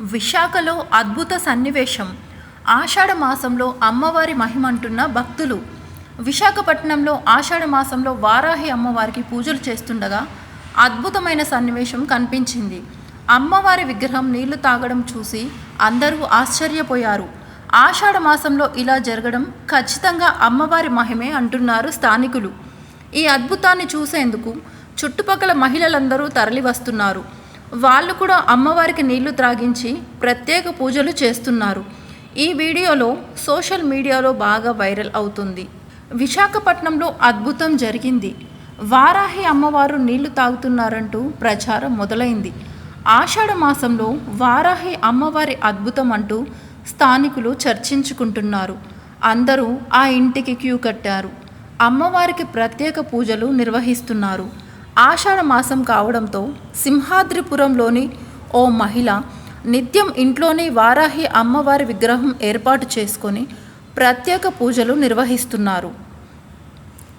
విశాఖలో అద్భుత సన్నివేశం. ఆషాఢ మాసంలో అమ్మవారి మహిమంటున్న భక్తులు. విశాఖపట్నంలో ఆషాఢ మాసంలో వారాహి అమ్మవారికి పూజలు చేస్తుండగా అద్భుతమైన సన్నివేశం కనిపించింది. అమ్మవారి విగ్రహం నీళ్ళు తాగడం చూసి అందరూ ఆశ్చర్యపోయారు. ఆషాఢ మాసంలో ఇలా జరగడం ఖచ్చితంగా అమ్మవారి మహిమే అంటున్నారు స్థానికులు. ఈ అద్భుతాన్ని చూసేందుకు చుట్టుపక్కల మహిళలందరూ తరలివస్తున్నారు. వాళ్ళు కూడా అమ్మవారికి నీళ్ళు త్రాగించి ప్రత్యేక పూజలు చేస్తున్నారు. ఈ వీడియోలో సోషల్ మీడియాలో బాగా వైరల్ అవుతుంది. విశాఖపట్నంలో అద్భుతం జరిగింది. వారాహి అమ్మవారు నీళ్ళు తాగుతున్నారంటూ ప్రచారం మొదలైంది. ఆషాఢ మాసంలో వారాహి అమ్మవారి అద్భుతం అంటూ స్థానికులు చర్చించుకుంటున్నారు. అందరూ ఆ ఇంటికి క్యూ కట్టారు. అమ్మవారికి ప్రత్యేక పూజలు నిర్వహిస్తున్నారు. ఆషాఢ మాసం కావడంతో సింహాద్రిపురంలోని ఓ మహిళ నిత్యం ఇంట్లోనే వారాహి అమ్మవారి విగ్రహం ఏర్పాటు చేసుకొని ప్రత్యేక పూజలు నిర్వహిస్తున్నారు.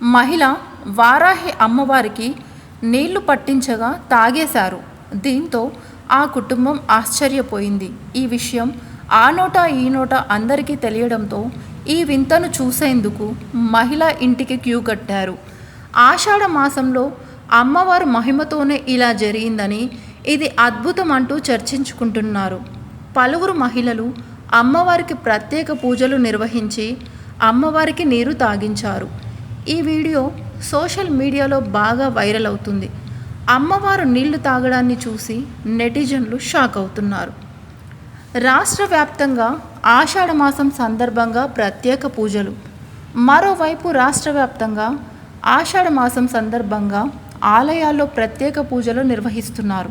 మహిళ వారాహి అమ్మవారికి నీళ్ళు పట్టించగా తాగేశారు. దీంతో ఆ కుటుంబం ఆశ్చర్యపోయింది. ఈ విషయం ఆ నోట ఈ నోట అందరికీ తెలియడంతో ఈ వింతను చూసేందుకు మహిళ ఇంటికి క్యూ కట్టారు. ఆషాఢ మాసంలో అమ్మవారు మహిమతోనే ఇలా జరిగిందని ఇది అద్భుతం అంటూ చర్చించుకుంటున్నారు. పలువురు మహిళలు అమ్మవారికి ప్రత్యేక పూజలు నిర్వహించి అమ్మవారికి నీరు తాగించారు. ఈ వీడియో సోషల్ మీడియాలో బాగా వైరల్ అవుతుంది. అమ్మవారు నీళ్ళు తాగడాన్ని చూసి నెటిజన్లు షాక్ అవుతున్నారు. రాష్ట్ర వ్యాప్తంగా ఆషాఢ మాసం సందర్భంగా ప్రత్యేక పూజలు. మరోవైపు రాష్ట్ర వ్యాప్తంగా ఆషాఢ మాసం సందర్భంగా ఆలయాల్లో ప్రత్యేక పూజలు నిర్వహిస్తున్నారు.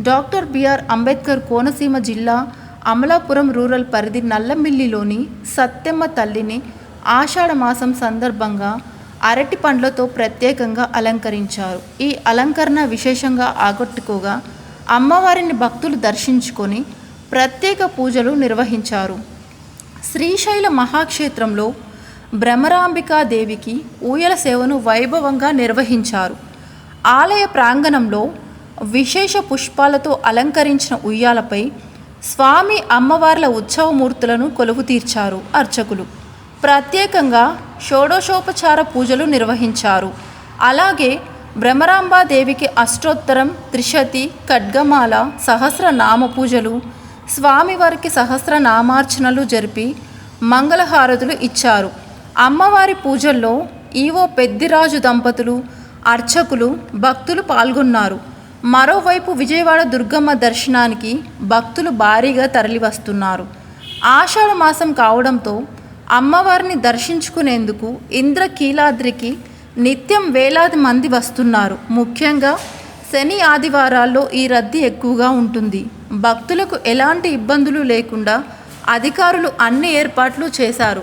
డాక్టర్ బిఆర్ అంబేద్కర్ కోనసీమ జిల్లా అమలాపురం రూరల్ పరిధి నల్లమిల్లిలోని సత్యమ్మ తల్లిని ఆషాఢ మాసం సందర్భంగా అరటి పండ్లతో ప్రత్యేకంగా అలంకరించారు. ఈ అలంకరణ విశేషంగా ఆగొట్టుకోగా అమ్మవారిని భక్తులు దర్శించుకొని ప్రత్యేక పూజలు నిర్వహించారు. శ్రీశైల మహాక్షేత్రంలో భ్రమరాంబికాదేవికి ఊయల సేవను వైభవంగా నిర్వహించారు. ఆలయ ప్రాంగణంలో విశేష పుష్పాలతో అలంకరించిన ఉయ్యాలపై స్వామి అమ్మవార్ల ఉత్సవమూర్తులను కొలువు తీర్చారు అర్చకులు. ప్రత్యేకంగా షోడోషోపచార పూజలు నిర్వహించారు. అలాగే భ్రమరాంబాదేవికి అష్టోత్తరం త్రిశతి ఖడ్గమాల సహస్రనామ పూజలు స్వామివారికి సహస్రనామార్చనలు జరిపి మంగళహారతులు ఇచ్చారు. అమ్మవారి పూజల్లో ఈవో పెద్దిరాజు దంపతులు అర్చకులు భక్తులు పాల్గొన్నారు. మరోవైపు విజయవాడ దుర్గమ్మ దర్శనానికి భక్తులు భారీగా తరలివస్తున్నారు. ఆషాఢ మాసం కావడంతో అమ్మవారిని దర్శించుకునేందుకు ఇంద్రకీలాద్రికి నిత్యం వేలాది మంది వస్తున్నారు. ముఖ్యంగా శని ఆదివారాల్లో ఈ రద్దీ ఎక్కువగా ఉంటుంది. భక్తులకు ఎలాంటి ఇబ్బందులు లేకుండా అధికారులు అన్ని ఏర్పాట్లు చేశారు.